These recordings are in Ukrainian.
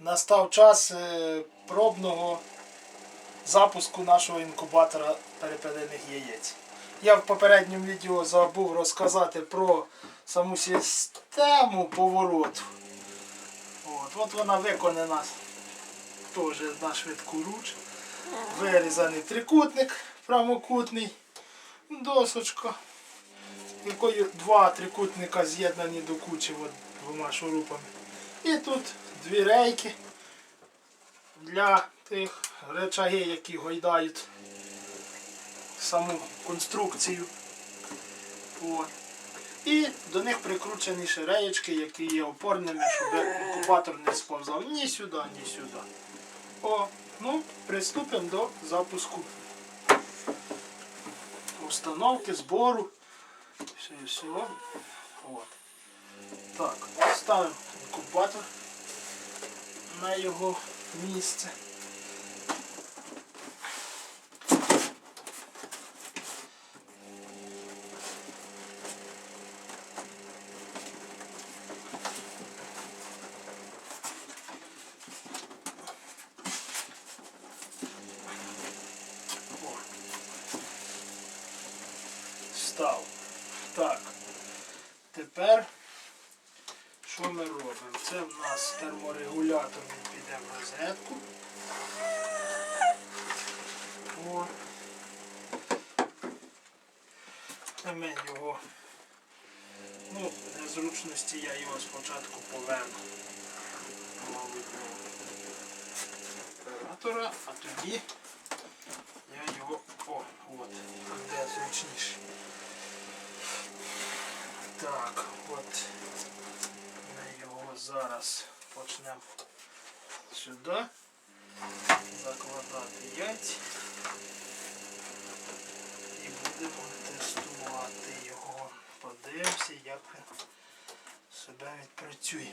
настав час е, пробного запуску нашого інкубатора перепелиних яєць. Я в попередньому відео забув розказати про саму систему повороту. От, от вона виконана теж на швидку руч. Вирізаний трикутник прямокутний, досочка, якою два трикутника з'єднані до кучі от, двома шурупами. І тут дві рейки для тих речаги, які гойдають саму конструкцію. І до них прикручені ще які є опорними, щоб інкубатор не сповзав ні сюди, ні сюди. О, ну, приступимо до запуску установки, збору. Все все. От. Так, ставимо інкубатор на його місце. Так. Тепер що ми робимо? Це в нас терморегулятор, він піде в розетку. Ми його. Ну, для зручності я його спочатку поверну. Оператора, а тоді я його... О, от, де зручніше. Так, от зараз почнемо сюди закладати яйця і будемо тестувати його. Подивимося, як він себе відпрацює.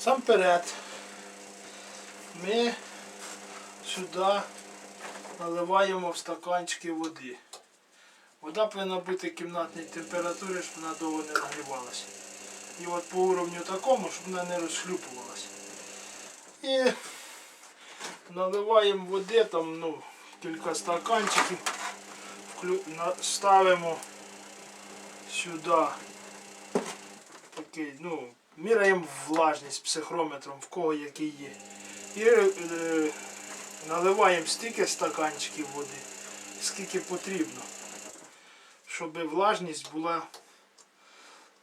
Сам перед ми сюди наливаємо в стаканчики води. Вода повинна бути кімнатної температури, щоб вона довго не нагрівалася. І от по уровню такому, щоб вона не розшлюпувалася. І наливаємо води, там ну, кілька стаканчиків, ставимо сюди такий, ну, міряємо влажність психрометром, в кого який є. І е, наливаємо стільки стаканчиків води, скільки потрібно щоб влажність була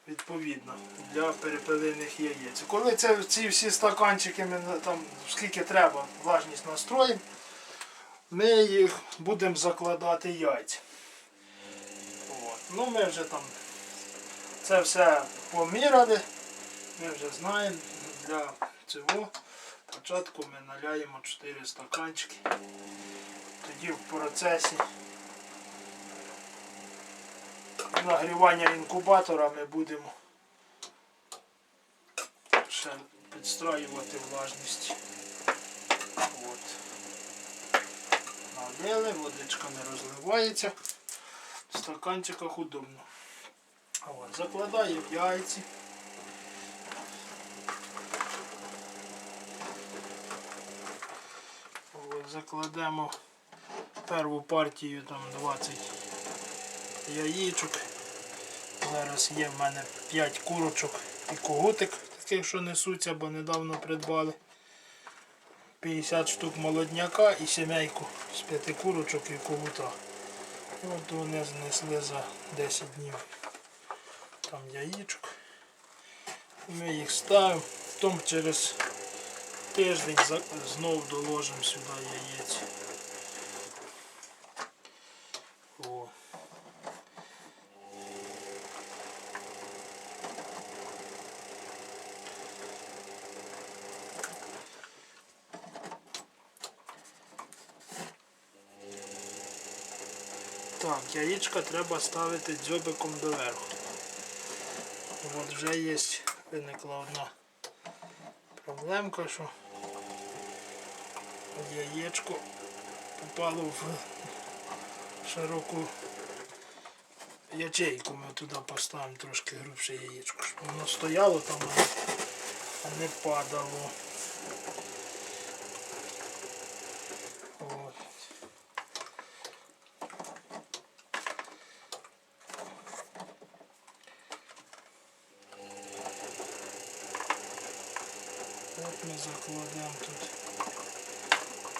відповідна для перепелиних яєць. Коли це, ці всі стаканчики ми там скільки треба влажність настроїмо, ми їх будемо закладати яйця. От. Ну ми вже там це все поміряли, ми вже знаємо для цього. Спочатку ми наляємо 4 стаканчики. Тоді в процесі нагрівання інкубатора ми будемо ще підстраювати влажність. От. Налили, водичка не розливається. В стаканчиках удобно. От. Закладаємо яйці. Закладемо перву партію там 20 яєчок. Зараз є в мене 5 курочок і когутик, таких, що несуться, бо недавно придбали. 50 штук молодняка і сімейку з 5 курочок і когута. От вони знесли за 10 днів там яєчок. Ми їх ставимо, потім через тиждень за- знов доложимо сюди яєць. О. Так, яєчка треба ставити дзьобиком доверху. От вже є, виникла одна проблемка, що яєчко попало в широку ячейку. Ми туди поставимо трошки грубше яєчко, щоб воно стояло там, а не падало. Так ми закладемо тут.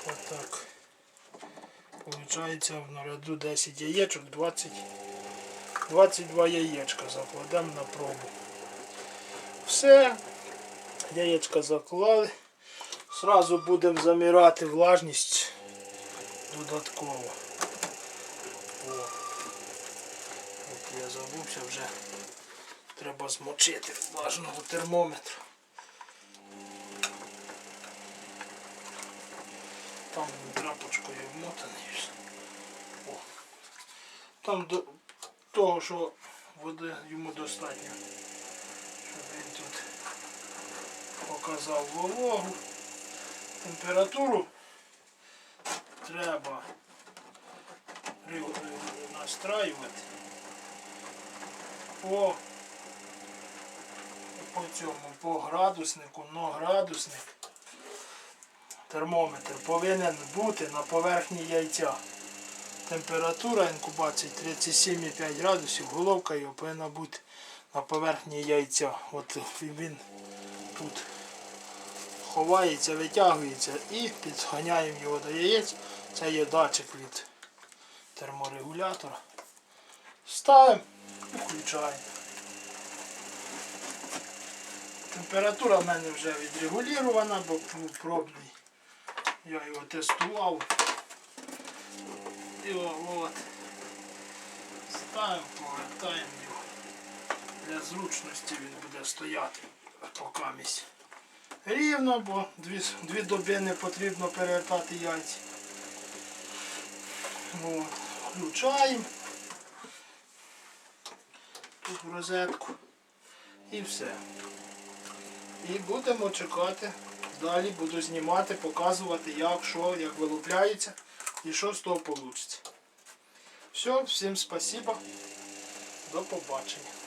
Отак. Получається в наряду 10 яєчок, 20, 22 яєчка закладемо на пробу. Все. Яєчка заклали. Сразу будемо заміряти влажність додатково. О. От я забувся вже. Треба змочити влажного термометра. Там він трапочкою вмотаний. О. Там до того, що води йому достатньо. Щоб він тут показав вологу. Температуру треба настраювати по, по цьому, по градуснику, но градусник, термометр повинен бути на поверхні яйця. Температура інкубації 37,5 градусів, головка його повинна бути на поверхні яйця. От він тут ховається, витягується і підганяємо його до яєць. Це є датчик від терморегулятора. Ставимо і включаємо. Температура в мене вже відрегулювана, бо пробний. Я його тестував. І от. Ставимо, повертаємо його. Для зручності він буде стояти покамість. Рівно, бо дві, дві доби не потрібно перевертати яйця. От. Включаємо тут в розетку і все. І будемо чекати. Далі буду знімати, показувати, як, що, як вилупляється і що з того вийде. Все, всім спасибо. До побачення.